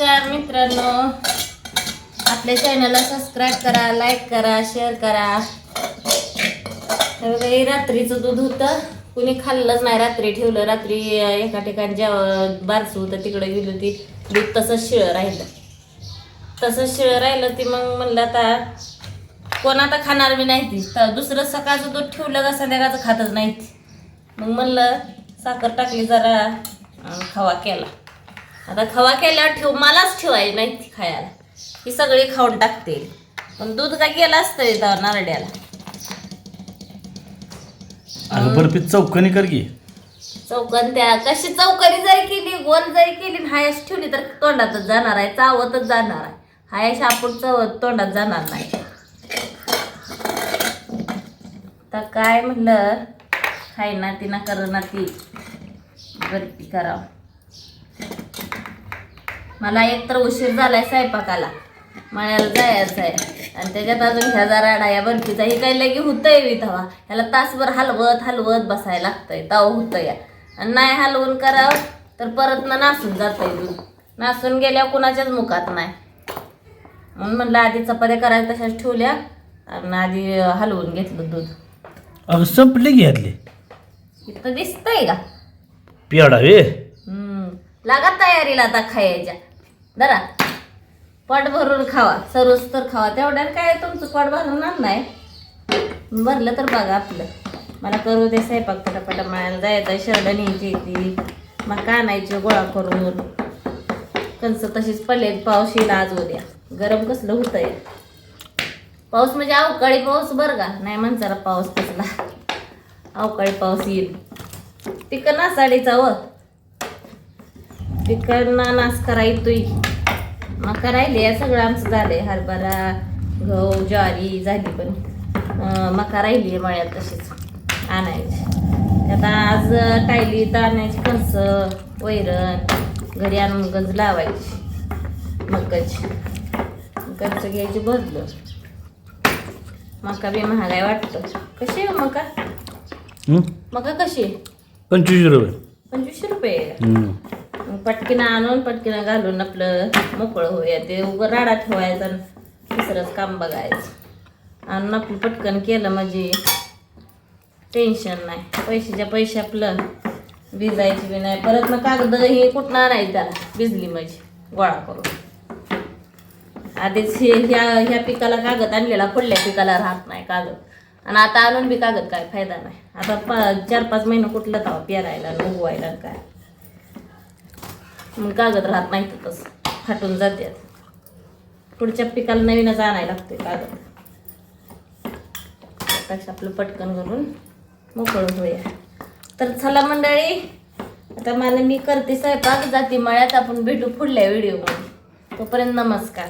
नमस्कार मित्रांनो. आपल्या चॅनलला सबस्क्राईब करा लाईक करा शेअर करा. तर काही रात्रीचं दूध होतं. कुणी खाल्लंच नाही रात्री ठेवलं. रात्री एका ठिकाणी जेव्हा बारसू होतं तिकडे गेली होती. दूध तसंच शिळं राहिलं. तसंच शिळं राहिलं ती मग म्हणलं आता कोण आता खाणार बी नाही ती. तर दुसरं सकाळचं दूध ठेवलं का संध्याकाळचं खातच नाही ती. मग म्हणलं साखर टाकली जरा खावा केला. आता खवा केल्यावर ठेव मलाच ठेवायची नाही ती खायला. ही सगळी खाऊन टाकते. पण दूध काय गेलं असतं इथं नारड्याला. अगं बर्फी चौकनी कर की. चौकन त्या कशी चौकनी जरी केली गोल जरी केली हायस ठेवली तर तोंडातच जाणार आहे चावतच जाणार आहे. हायस आपण चव तोंडात जाणार नाही. तर काय म्हणलं? खाय ना ती ना कर ना ती बर्फी करावं. मला एक तर उशीर झालाय स्वयंपाकाला. मळ्याला जायचं आहे. आणि त्याच्यात अजून ह्या जरा राडा या बर्फीचा ही काही लगे होतंय बी तवा. ह्याला तासभर हलवत हलवत बसायला लागतंय तवा होतं या आणि नाही हलवून करावं तर परत ना नासून जातंय दूध. नासून गेल्यावर कुणाच्याच मुखात नाही. म्हणून म्हणलं आधी चपात्या करायला तशाच ठेवल्या आणि आधी हलवून घेतलं दूध. अगं संपले की यातले. इथं दिसतंय का? पेडा वे. हम्म. लागा तयारीला आता खायच्या. जरा पोट भरून खावा. सर्वच तर खावा. तेवढ्यात काय तुमचं पोट भरणार नाही. भरलं तर बघा आपलं. मला करू दे स्वयंपाक पटापटा. माळायला जायचं शरड न्यायची ती. मग का आणायची गोळा करून कंस तशीच पडले पाऊस येईल आज उद्या. गरम कसलं होतंय. पाऊस म्हणजे अवकाळी पाऊस बरं का? नाही म्हणचारा पाऊस कसला अवकाळी पाऊस येईल. पिकं ना साडीचा व. पिकांना नाश करा येतोय. मका राहिले या सगळं आमचं झालंय. हरभरा गहू ज्वारी झाली पण मका राहिली आहे मळ्यात तशीच आणायची. आता आज टायली तर आणायची कंस वैरण घरी आणून गंज लावायची. मकाची गंज घ्यायची बदल मका बी महागाय वाटतं. कशी आहे मका? मका कशी आहे? पंचवीस रुपये. पंचवीसशे रुपये. मग पटकीनं आणून पटकीनं घालून आपलं मोकळं होऊया. ते उगं राडा ठेवायचा आणि दुसरंच काम बघायचं. आणून आपलं पटकन केलं म्हणजे टेन्शन नाही. पैशाच्या पैसे आपलं भिजायची बी नाही. परत मग कागद हे कुठणार आणायचं त्याला? भिजली म्हणजे गोळा करून. आधीच हे ह्या ह्या पिकाला कागद आणलेला पडल्या पिकाला राहत नाही कागद. आणि आता आणून बी कागद काय फायदा नाही. आता पा चार पाच महिने कुठलं तवा पेरायला आणि उगवायला काय. मग कागद राहत नाही तसं. फाटून जातात पुढच्या पिकाला नवीनच आणायला लागते कागद. त्यापेक्षा आपलं पटकन करून मोकळं होऊया. तर चला मंडळी आता मला मी करते स्वयंपाक जाती मळ्यात आपण भेटू पुढल्या व्हिडिओमध्ये तोपर्यंत नमस्कार.